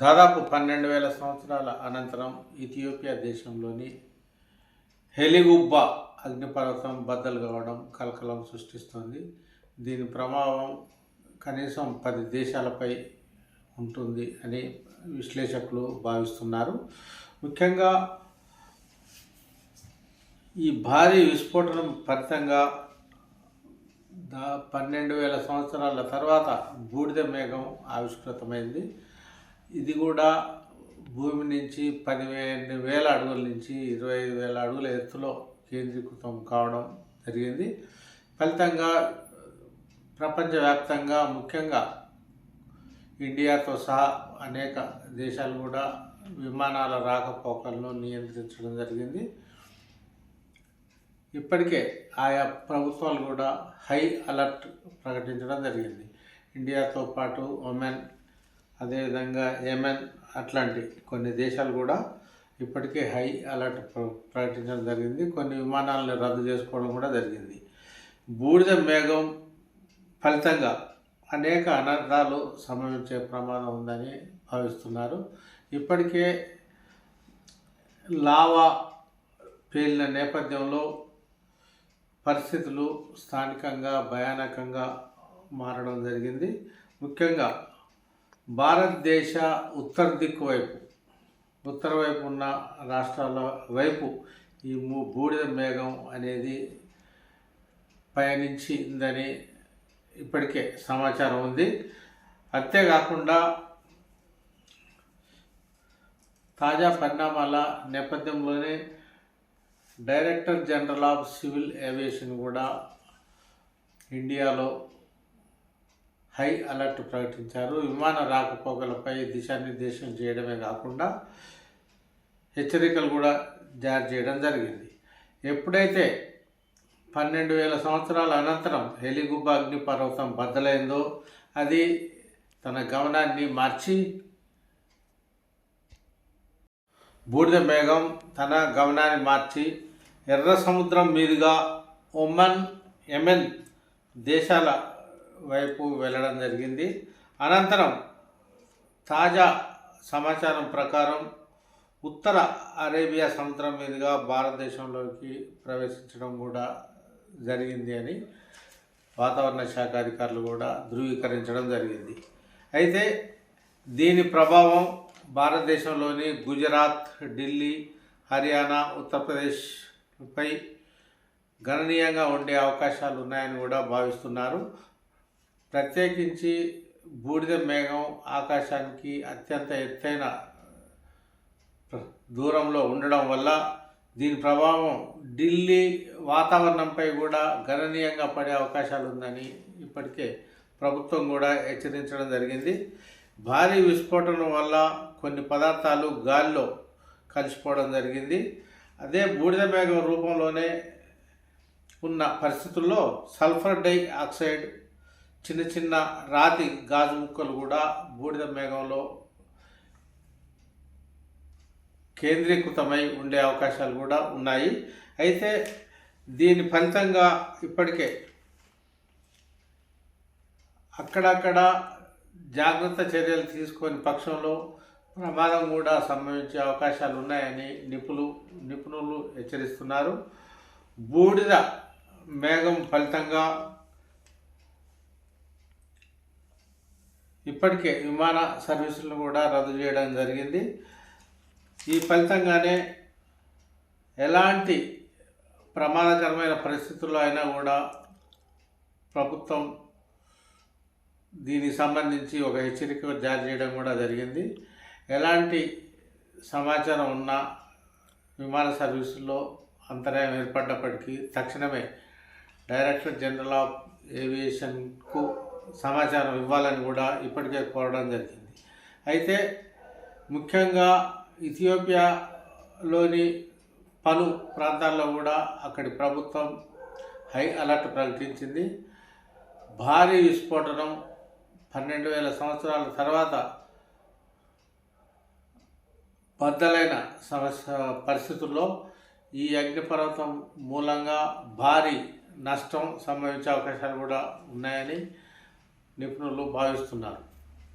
దాదాపు పన్నెండు వేల సంవత్సరాల అనంతరం ఇథియోపియా దేశంలోని హెలిగుబ్బా అగ్నిపర్వతం బద్దలు కావడం కలకలం సృష్టిస్తుంది. దీని ప్రభావం కనీసం పది దేశాలపై ఉంటుంది అని విశ్లేషకులు భావిస్తున్నారు. ముఖ్యంగా ఈ భారీ విస్ఫోటనం ఫలితంగా దా పన్నెండు వేల సంవత్సరాల తర్వాత బూడిద మేఘం ఆవిష్కృతమైంది. ఇది కూడా భూమి నుంచి పదిహేను వేల అడుగుల నుంచి ఇరవై ఐదు వేల అడుగుల ఎత్తులో కేంద్రీకృతం కావడం జరిగింది. ఫలితంగా ప్రపంచవ్యాప్తంగా ముఖ్యంగా ఇండియాతో సహా అనేక దేశాలు కూడా విమానాల రాకపోకలను నియంత్రించడం జరిగింది. ఇప్పటికే ఆయా ప్రభుత్వాలు కూడా హై అలర్ట్ ప్రకటించడం జరిగింది. ఇండియాతో పాటు ఒమెన్ అదేవిధంగా యెమెన్ అట్లాంటి కొన్ని దేశాలు కూడా ఇప్పటికే హై అలర్ట్ ప్రకటించడం జరిగింది. కొన్ని విమానాలను రద్దు చేసుకోవడం కూడా జరిగింది. బూడిద మేఘం ఫలితంగా అనేక అనర్థాలు సంభవించే ప్రమాదం ఉందని భావిస్తున్నారు. ఇప్పటికే లావా పేలిన నేపథ్యంలో పరిస్థితులు స్థానికంగా భయానకంగా మారడం జరిగింది. ముఖ్యంగా భారతదేశ ఉత్తర దిక్కు వైపు ఉత్తర వైపు ఉన్న రాష్ట్రాల వైపు ఈ ము- బూడిద మేఘం అనేది పయనించిందని ఇప్పటికే సమాచారం ఉంది. అంతేకాకుండా తాజా పరిణామాల నేపథ్యంలోనే director general of civil aviation కూడా ఇండియాలో హై అలర్ట్ ప్రకటించారు. విమాన రాకపోకలపై దిశానిర్దేశం చేయడమే కాకుండా హెచ్చరికలు కూడా జారీ చేయడం జరిగింది. ఎప్పుడైతే పన్నెండు వేల సంవత్సరాల అనంతరం హెలిగుబ్బ అగ్నిపర్వతం బద్దలైందో అది తన గమనాన్ని మార్చి బూడిద మేఘం తన గమనాన్ని మార్చి ఎర్ర సముద్రం మీదుగా ఒమన్ ఎమెన్ దేశాల వైపు వెళ్ళడం జరిగింది. అనంతరం తాజా సమాచారం ప్రకారం ఉత్తర అరేబియా సముద్రం మీదుగా భారతదేశంలోకి ప్రవేశించడం కూడా జరిగింది అని వాతావరణ శాఖ అధికారులు కూడా ధృవీకరించడం జరిగింది. అయితే దీని ప్రభావం భారతదేశంలోని గుజరాత్ ఢిల్లీ హర్యానా ఉత్తరప్రదేశ్పై గణనీయంగా ఉండే అవకాశాలు ఉన్నాయని కూడా భావిస్తున్నారు. ప్రత్యేకించి బూడిద మేఘం ఆకాశానికి అత్యంత ఎత్తైన దూరంలో ఉండడం వల్ల దీని ప్రభావం ఢిల్లీ వాతావరణంపై కూడా గణనీయంగా పడే అవకాశాలు ఉందని ఇప్పటికే ప్రభుత్వం కూడా హెచ్చరించడం జరిగింది. భారీ విస్ఫోటనం వల్ల కొన్ని పదార్థాలు గాల్లో కలిసిపోవడం జరిగింది. అదే బూడిద మేఘం రూపంలోనే ఉన్న పరిస్థితుల్లో సల్ఫర్ డై ఆక్సైడ్ చిన్న చిన్న రాతి గాజు ముక్కలు కూడా బూడిద మేఘంలో కేంద్రీకృతమై ఉండే అవకాశాలు కూడా ఉన్నాయి. అయితే దీని ఫలితంగా ఇప్పటికే అక్కడక్కడ జాగ్రత్త చర్యలు తీసుకొని పక్షంలో ప్రమాదం కూడా సంభవించే అవకాశాలు ఉన్నాయని నిపుణులు నిపుణులు హెచ్చరిస్తున్నారు. బూడిద మేఘం ఫలితంగా ఇప్పటికే విమాన సర్వీసులను కూడా రద్దు చేయడం జరిగింది. ఈ ఫలితంగానే ఎలాంటి ప్రమాదకరమైన పరిస్థితుల్లో అయినా కూడా ప్రభుత్వం దీనికి సంబంధించి ఒక హెచ్చరిక జారీ చేయడం కూడా జరిగింది. ఎలాంటి సమాచారం ఉన్నా విమాన సర్వీసుల్లో అంతరాయం ఏర్పడ్డప్పటికీ తక్షణమే డైరెక్టర్ జనరల్ ఆఫ్ ఏవియేషన్కు సమాచారం ఇవ్వాలని కూడా ఇప్పటికే కోరడం జరిగింది. అయితే ముఖ్యంగా ఇథియోపియాలోని పలు ప్రాంతాల్లో కూడా అక్కడి ప్రభుత్వం హై అలర్ట్ ప్రకటించింది. భారీ విస్ఫోటనం పన్నెండు వేల సంవత్సరాల తర్వాత బద్దలైన సమస్య పరిస్థితుల్లో ఈ అగ్నిపర్వతం మూలంగా భారీ నష్టం సంభవించే అవకాశాలు కూడా ఉన్నాయని నిపుణులు భావిస్తున్నారు.